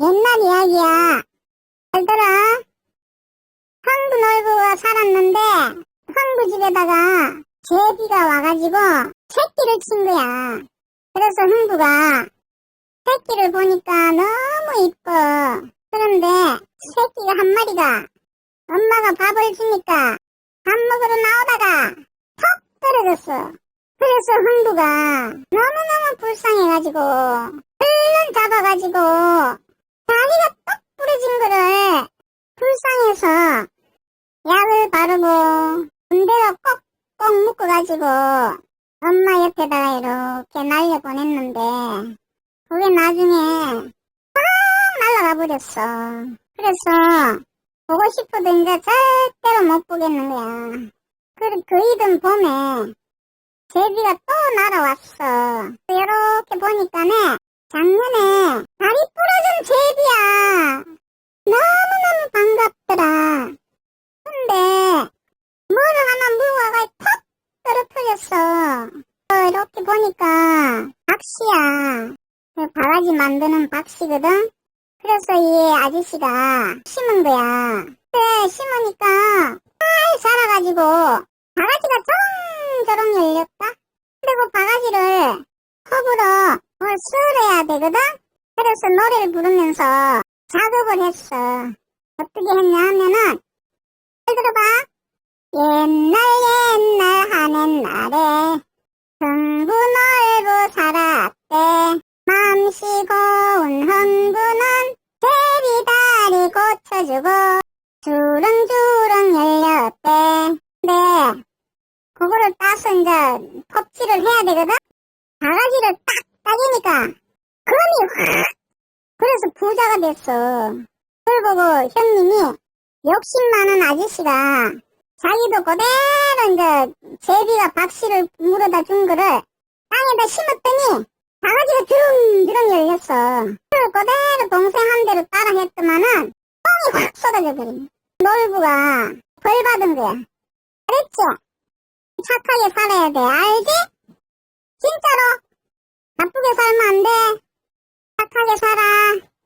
옛날 이야기야. 알더라? 황부 놀부가 살았는데, 황부 집에다가 제비가 와가지고 새끼를 친 거야. 그래서 흥부가 새끼를 보니까 너무 이뻐. 그런데 새끼가 한 마리가 엄마가 밥을 주니까 밥 먹으러 나오다가 턱 떨어졌어. 그래서 흥부가 너무너무 불쌍해가지고 얼른 잡아가지고 자기가 떡 부러진 거를 불쌍 해서 약을 바르고 군대로 꼭꼭 묶어가지고 엄마 옆에다가 이렇게 날려보냈는데 그게 나중에 팍 날아가 버렸어. 그래서 보고 싶어도 이제 절대로 못 보겠는 거야. 그, 그 이듬 봄에 제비가 또 날아왔어. 이렇게 보니까네 작년에 다리 부러진 제비야. 너무너무 반갑더라. 근데 뭐를 하나 물어가 턱 떨어뜨렸어. 어, 이렇게 보니까 박씨야. 그 바가지 만드는 박씨거든. 그래서 이 아저씨가 심은 거야. 그래 심으니까 잘 자라가지고 바가지가 저렁저렁 열렸다. 그리고 바가지를 컵으로 뭘 수혈해야 되거든. 그래서 노래를 부르면서 작업을 했어. 어떻게 했냐 하면은 잘 들어봐. 옛날 옛날 하는 날에 흥부놀부 살았대. 맘씨 고운 흥부는 제비다리 고쳐주고 주렁주렁 열렸대. 네. 그거를 따서 이제 컵질을 해야 되거든? 바가지를 딱 따기니까 금이 확! 그래서 부자가 됐어. 그걸 보고 형님이 욕심 많은 아저씨가 자기도 그대로 이제 제비가 박씨를 물어다 준 거를 땅에다 심었더니 바가지가 주렁주렁 열렸어. 그걸 그대로 동생 한 대로 따라 했더만은 뻥이 확 쏟아져 버린 놀부가 벌 받은 거야. 알았지? 착하게 살아야 돼. 알지? 진짜로 나쁘게 살면 안 돼. 착하게 살아.